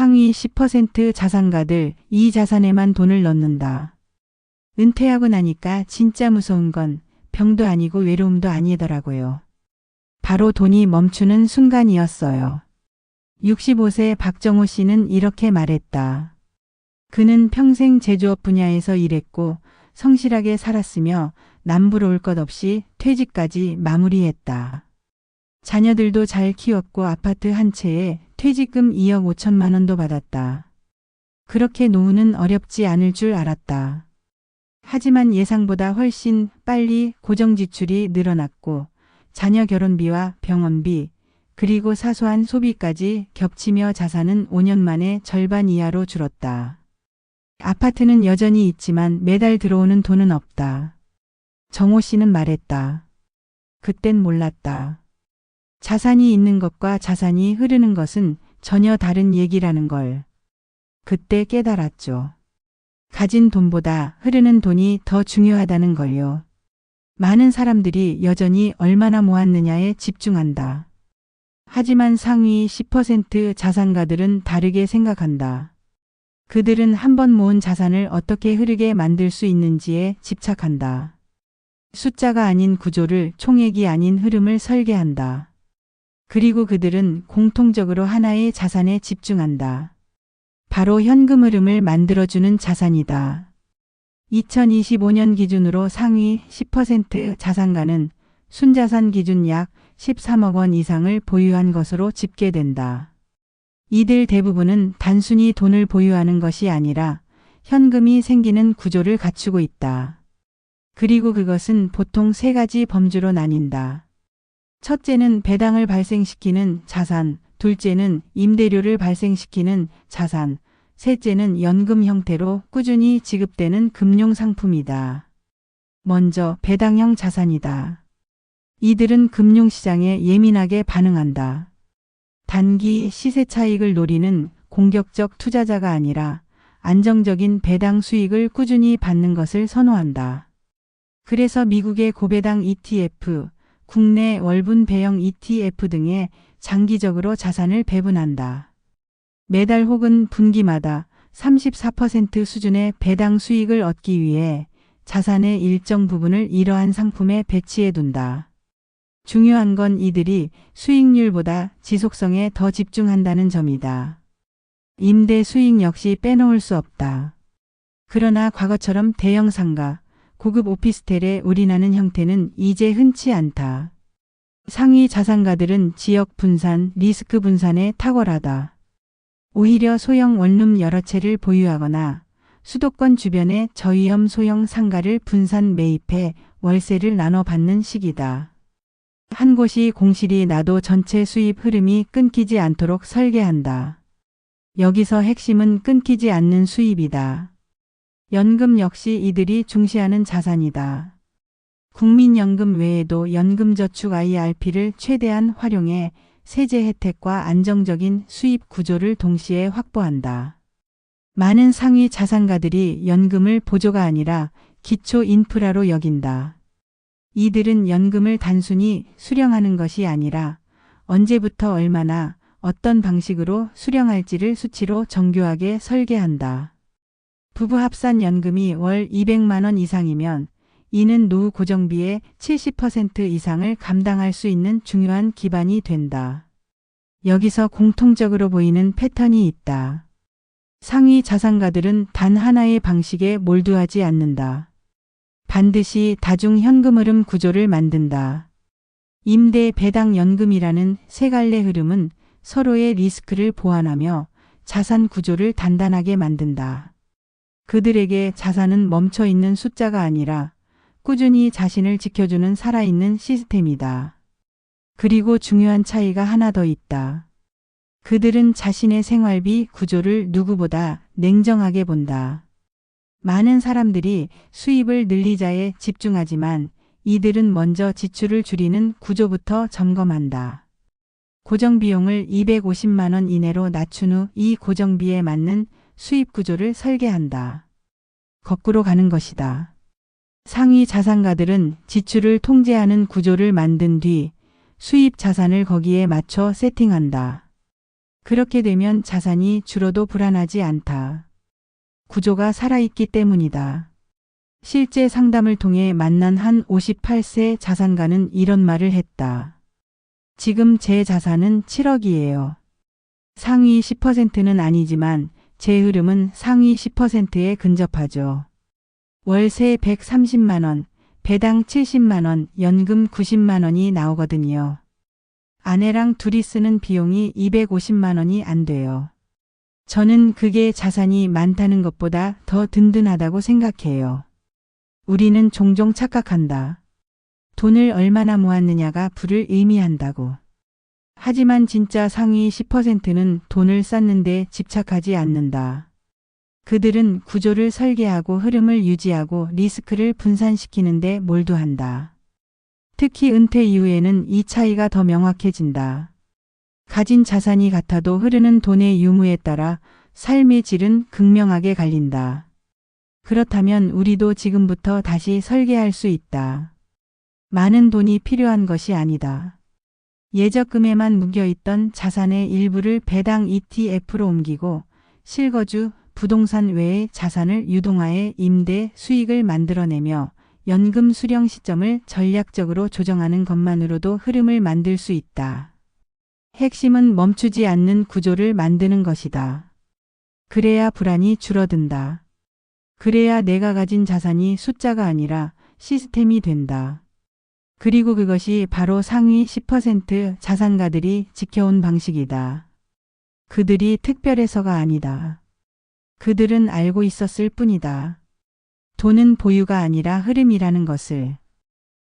상위 10% 자산가들 이 자산에만 돈을 넣는다. 은퇴하고 나니까 진짜 무서운 건 병도 아니고 외로움도 아니더라고요. 바로 돈이 멈추는 순간이었어요. 65세 박정호 씨는 이렇게 말했다. 그는 평생 제조업 분야에서 일했고 성실하게 살았으며 남부러울 것 없이 퇴직까지 마무리했다. 자녀들도 잘 키웠고 아파트 한 채에 퇴직금 2억 5천만 원도 받았다. 그렇게 노후는 어렵지 않을 줄 알았다. 하지만 예상보다 훨씬 빨리 고정 지출이 늘어났고 자녀 결혼비와 병원비 그리고 사소한 소비까지 겹치며 자산은 5년 만에 절반 이하로 줄었다. 아파트는 여전히 있지만 매달 들어오는 돈은 없다. 정호 씨는 말했다. 그땐 몰랐다. 자산이 있는 것과 자산이 흐르는 것은 전혀 다른 얘기라는 걸. 그때 깨달았죠. 가진 돈보다 흐르는 돈이 더 중요하다는 걸요. 많은 사람들이 여전히 얼마나 모았느냐에 집중한다. 하지만 상위 10% 자산가들은 다르게 생각한다. 그들은 한 번 모은 자산을 어떻게 흐르게 만들 수 있는지에 집착한다. 숫자가 아닌 구조를 총액이 아닌 흐름을 설계한다. 그리고 그들은 공통적으로 하나의 자산에 집중한다. 바로 현금 흐름을 만들어주는 자산이다. 2025년 기준으로 상위 10% 자산가는 순자산 기준 약 13억 원 이상을 보유한 것으로 집계된다. 이들 대부분은 단순히 돈을 보유하는 것이 아니라 현금이 생기는 구조를 갖추고 있다. 그리고 그것은 보통 세 가지 범주로 나뉜다. 첫째는 배당을 발생시키는 자산, 둘째는 임대료를 발생시키는 자산, 셋째는 연금 형태로 꾸준히 지급되는 금융상품이다. 먼저 배당형 자산이다. 이들은 금융시장에 예민하게 반응한다. 단기 시세 차익을 노리는 공격적 투자자가 아니라 안정적인 배당 수익을 꾸준히 받는 것을 선호한다. 그래서 미국의 고배당 ETF, 국내 월분 배형 ETF 등에 장기적으로 자산을 배분한다. 매달 혹은 분기마다 34% 수준의 배당 수익을 얻기 위해 자산의 일정 부분을 이러한 상품에 배치해 둔다. 중요한 건 이들이 수익률보다 지속성에 더 집중한다는 점이다. 임대 수익 역시 빼놓을 수 없다. 그러나 과거처럼 대형 상가, 고급 오피스텔에 올인하는 형태는 이제 흔치 않다. 상위 자산가들은 지역 분산, 리스크 분산에 탁월하다. 오히려 소형 원룸 여러 채를 보유하거나 수도권 주변에 저위험 소형 상가를 분산 매입해 월세를 나눠 받는 식이다. 한 곳이 공실이 나도 전체 수입 흐름이 끊기지 않도록 설계한다. 여기서 핵심은 끊기지 않는 수입이다. 연금 역시 이들이 중시하는 자산이다. 국민연금 외에도 연금저축 IRP를 최대한 활용해 세제 혜택과 안정적인 수입 구조를 동시에 확보한다. 많은 상위 자산가들이 연금을 보조가 아니라 기초 인프라로 여긴다. 이들은 연금을 단순히 수령하는 것이 아니라 언제부터 얼마나 어떤 방식으로 수령할지를 수치로 정교하게 설계한다. 부부 합산 연금이 월 200만 원 이상이면 이는 노후 고정비의 70% 이상을 감당할 수 있는 중요한 기반이 된다. 여기서 공통적으로 보이는 패턴이 있다. 상위 자산가들은 단 하나의 방식에 몰두하지 않는다. 반드시 다중 현금 흐름 구조를 만든다. 임대 배당 연금이라는 세 갈래 흐름은 서로의 리스크를 보완하며 자산 구조를 단단하게 만든다. 그들에게 자산은 멈춰 있는 숫자가 아니라 꾸준히 자신을 지켜주는 살아있는 시스템이다. 그리고 중요한 차이가 하나 더 있다. 그들은 자신의 생활비 구조를 누구보다 냉정하게 본다. 많은 사람들이 수입을 늘리자에 집중하지만 이들은 먼저 지출을 줄이는 구조부터 점검한다. 고정비용을 250만 원 이내로 낮춘 후 이 고정비에 맞는 수입 구조를 설계한다. 거꾸로 가는 것이다. 상위 자산가들은 지출을 통제하는 구조를 만든 뒤 수입 자산을 거기에 맞춰 세팅한다. 그렇게 되면 자산이 줄어도 불안하지 않다. 구조가 살아있기 때문이다. 실제 상담을 통해 만난 한 58세 자산가는 이런 말을 했다. 지금 제 자산은 7억이에요. 상위 10%는 아니지만 제 흐름은 상위 10%에 근접하죠. 월세 130만원, 배당 70만원, 연금 90만원이 나오거든요. 아내랑 둘이 쓰는 비용이 250만원이 안 돼요. 저는 그게 자산이 많다는 것보다 더 든든하다고 생각해요. 우리는 종종 착각한다. 돈을 얼마나 모았느냐가 부를 의미한다고. 하지만 진짜 상위 10%는 돈을 쌓는데 집착하지 않는다. 그들은 구조를 설계하고 흐름을 유지하고 리스크를 분산시키는데 몰두한다. 특히 은퇴 이후에는 이 차이가 더 명확해진다. 가진 자산이 같아도 흐르는 돈의 유무에 따라 삶의 질은 극명하게 갈린다. 그렇다면 우리도 지금부터 다시 설계할 수 있다. 많은 돈이 필요한 것이 아니다. 예적금에만 묶여있던 자산의 일부를 배당 ETF로 옮기고 실거주, 부동산 외의 자산을 유동화해 임대 수익을 만들어내며 연금 수령 시점을 전략적으로 조정하는 것만으로도 흐름을 만들 수 있다. 핵심은 멈추지 않는 구조를 만드는 것이다. 그래야 불안이 줄어든다. 그래야 내가 가진 자산이 숫자가 아니라 시스템이 된다. 그리고 그것이 바로 상위 10% 자산가들이 지켜온 방식이다. 그들이 특별해서가 아니다. 그들은 알고 있었을 뿐이다. 돈은 보유가 아니라 흐름이라는 것을.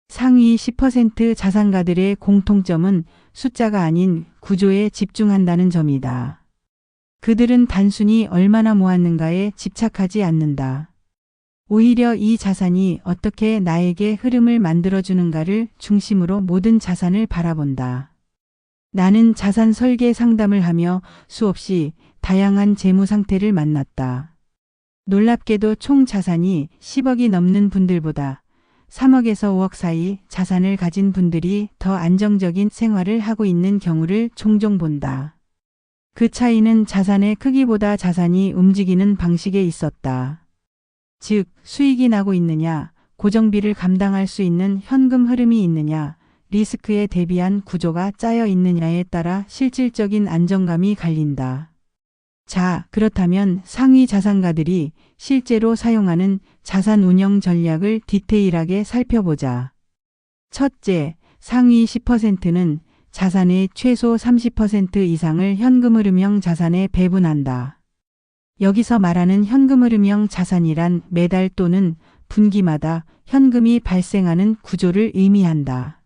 상위 10% 자산가들의 공통점은 숫자가 아닌 구조에 집중한다는 점이다. 그들은 단순히 얼마나 모았는가에 집착하지 않는다. 오히려 이 자산이 어떻게 나에게 흐름을 만들어주는가를 중심으로 모든 자산을 바라본다. 나는 자산 설계 상담을 하며 수없이 다양한 재무 상태를 만났다. 놀랍게도 총 자산이 10억이 넘는 분들보다 3억에서 5억 사이 자산을 가진 분들이 더 안정적인 생활을 하고 있는 경우를 종종 본다. 그 차이는 자산의 크기보다 자산이 움직이는 방식에 있었다. 즉, 수익이 나고 있느냐, 고정비를 감당할 수 있는 현금 흐름이 있느냐, 리스크에 대비한 구조가 짜여 있느냐에 따라 실질적인 안정감이 갈린다. 자, 그렇다면 상위 자산가들이 실제로 사용하는 자산 운영 전략을 디테일하게 살펴보자. 첫째, 상위 10%는 자산의 최소 30% 이상을 현금 흐름형 자산에 배분한다. 여기서 말하는 현금 흐름형 자산이란 매달 또는 분기마다 현금이 발생하는 구조를 의미한다.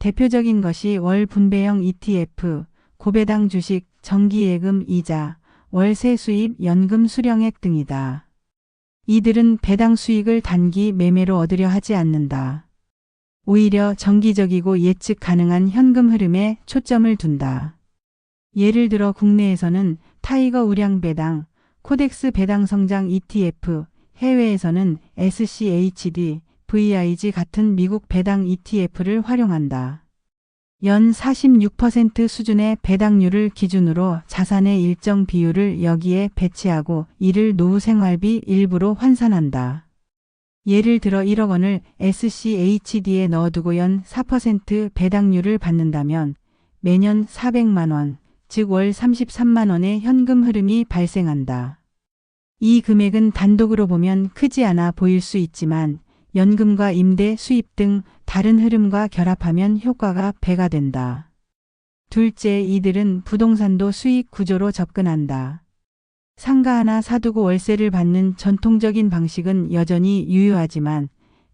대표적인 것이 월 분배형 ETF, 고배당 주식, 정기예금 이자, 월세 수입, 연금 수령액 등이다. 이들은 배당 수익을 단기 매매로 얻으려 하지 않는다. 오히려 정기적이고 예측 가능한 현금 흐름에 초점을 둔다. 예를 들어 국내에서는 타이거 우량 배당, 코덱스 배당 성장 ETF, 해외에서는 SCHD, VIG 같은 미국 배당 ETF를 활용한다. 연 46% 수준의 배당률을 기준으로 자산의 일정 비율을 여기에 배치하고 이를 노후 생활비 일부로 환산한다. 예를 들어 1억 원을 SCHD에 넣어두고 연 4% 배당률을 받는다면 매년 400만 원, 즉 월 33만 원의 현금 흐름이 발생한다. 이 금액은 단독으로 보면 크지 않아 보일 수 있지만 연금과 임대 수입 등 다른 흐름과 결합하면 효과가 배가 된다. 둘째, 이들은 부동산도 수익 구조로 접근한다. 상가 하나 사두고 월세를 받는 전통적인 방식은 여전히 유효하지만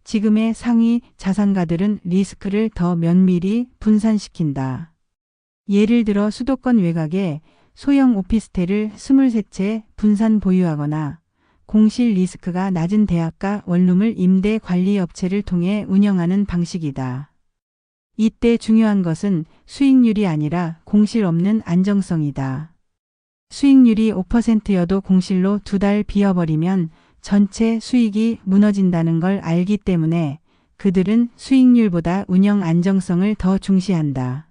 지금의 상위 자산가들은 리스크를 더 면밀히 분산시킨다. 예를 들어 수도권 외곽에 소형 오피스텔을 23채 분산 보유하거나 공실 리스크가 낮은 대학가 원룸을 임대 관리 업체를 통해 운영하는 방식이다. 이때 중요한 것은 수익률이 아니라 공실 없는 안정성이다. 수익률이 5%여도 공실로 두 달 비어버리면 전체 수익이 무너진다는 걸 알기 때문에 그들은 수익률보다 운영 안정성을 더 중시한다.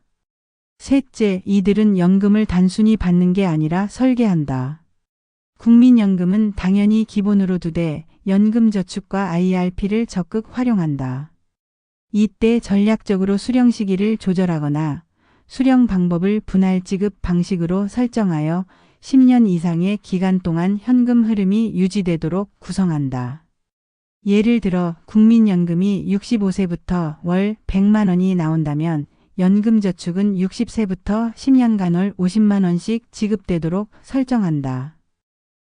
셋째, 이들은 연금을 단순히 받는 게 아니라 설계한다. 국민연금은 당연히 기본으로 두되 연금저축과 IRP를 적극 활용한다. 이때 전략적으로 수령 시기를 조절하거나 수령 방법을 분할 지급 방식으로 설정하여 10년 이상의 기간 동안 현금 흐름이 유지되도록 구성한다. 예를 들어 국민연금이 65세부터 월 100만 원이 나온다면 연금저축은 60세부터 10년간 월 50만 원씩 지급되도록 설정한다.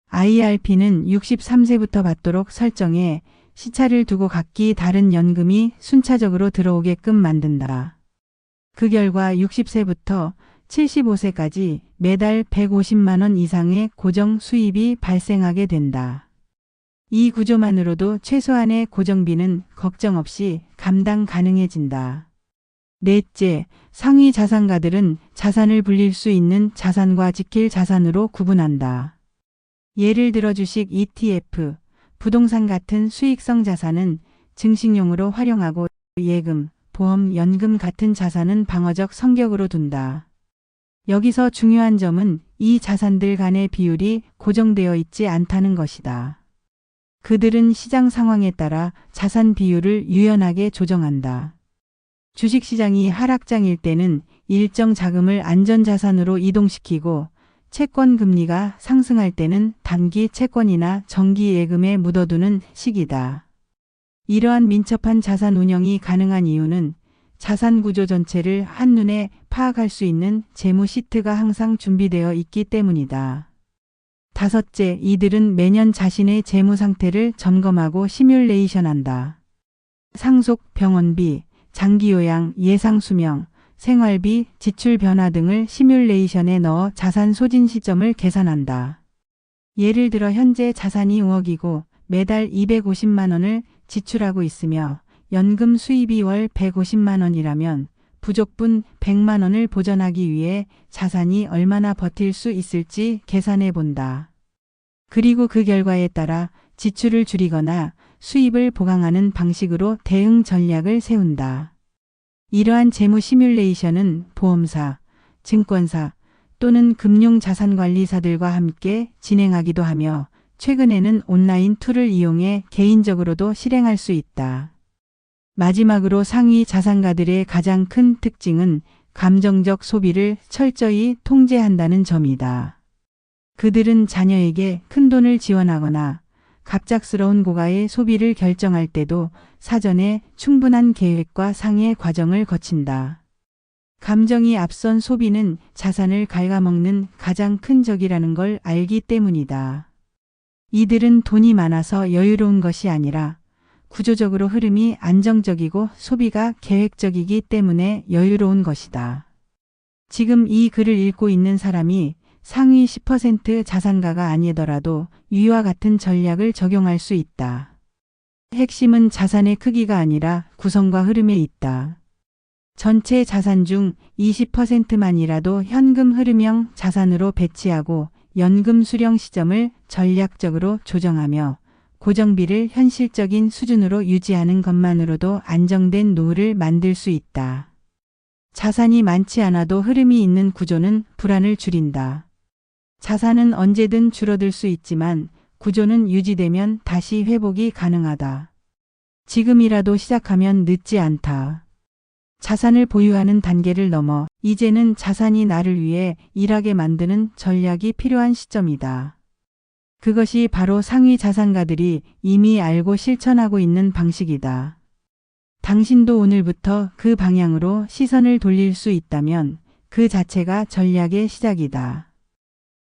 IRP는 63세부터 받도록 설정해 시차를 두고 각기 다른 연금이 순차적으로 들어오게끔 만든다. 그 결과 60세부터 75세까지 매달 150만 원 이상의 고정 수입이 발생하게 된다. 이 구조만으로도 최소한의 고정비는 걱정 없이 감당 가능해진다. 넷째, 상위 자산가들은 자산을 불릴 수 있는 자산과 지킬 자산으로 구분한다. 예를 들어 주식 ETF, 부동산 같은 수익성 자산은 증식용으로 활용하고 예금, 보험, 연금 같은 자산은 방어적 성격으로 둔다. 여기서 중요한 점은 이 자산들 간의 비율이 고정되어 있지 않다는 것이다. 그들은 시장 상황에 따라 자산 비율을 유연하게 조정한다. 주식시장이 하락장일 때는 일정 자금을 안전자산으로 이동시키고 채권 금리가 상승할 때는 단기 채권이나 정기 예금에 묻어두는 시기다. 이러한 민첩한 자산 운영이 가능한 이유는 자산 구조 전체를 한눈에 파악할 수 있는 재무 시트가 항상 준비되어 있기 때문이다. 다섯째, 이들은 매년 자신의 재무 상태를 점검하고 시뮬레이션한다. 상속, 병원비, 장기 요양, 예상 수명, 생활비, 지출 변화 등을 시뮬레이션에 넣어 자산 소진 시점을 계산한다. 예를 들어 현재 자산이 5억이고 매달 250만 원을 지출하고 있으며 연금 수입이 월 150만 원이라면 부족분 100만 원을 보전하기 위해 자산이 얼마나 버틸 수 있을지 계산해 본다. 그리고 그 결과에 따라 지출을 줄이거나 수입을 보강하는 방식으로 대응 전략을 세운다. 이러한 재무 시뮬레이션은 보험사, 증권사 또는 금융자산관리사들과 함께 진행하기도 하며 최근에는 온라인 툴을 이용해 개인적으로도 실행할 수 있다. 마지막으로 상위 자산가들의 가장 큰 특징은 감정적 소비를 철저히 통제한다는 점이다. 그들은 자녀에게 큰 돈을 지원하거나 갑작스러운 고가의 소비를 결정할 때도 사전에 충분한 계획과 상의 과정을 거친다. 감정이 앞선 소비는 자산을 갉아먹는 가장 큰 적이라는 걸 알기 때문이다. 이들은 돈이 많아서 여유로운 것이 아니라 구조적으로 흐름이 안정적이고 소비가 계획적이기 때문에 여유로운 것이다. 지금 이 글을 읽고 있는 사람이 상위 10% 자산가가 아니더라도 위와 같은 전략을 적용할 수 있다. 핵심은 자산의 크기가 아니라 구성과 흐름에 있다. 전체 자산 중 20%만이라도 현금 흐름형 자산으로 배치하고 연금 수령 시점을 전략적으로 조정하며 고정비를 현실적인 수준으로 유지하는 것만으로도 안정된 노후를 만들 수 있다. 자산이 많지 않아도 흐름이 있는 구조는 불안을 줄인다. 자산은 언제든 줄어들 수 있지만 구조는 유지되면 다시 회복이 가능하다. 지금이라도 시작하면 늦지 않다. 자산을 보유하는 단계를 넘어 이제는 자산이 나를 위해 일하게 만드는 전략이 필요한 시점이다. 그것이 바로 상위 자산가들이 이미 알고 실천하고 있는 방식이다. 당신도 오늘부터 그 방향으로 시선을 돌릴 수 있다면 그 자체가 전략의 시작이다.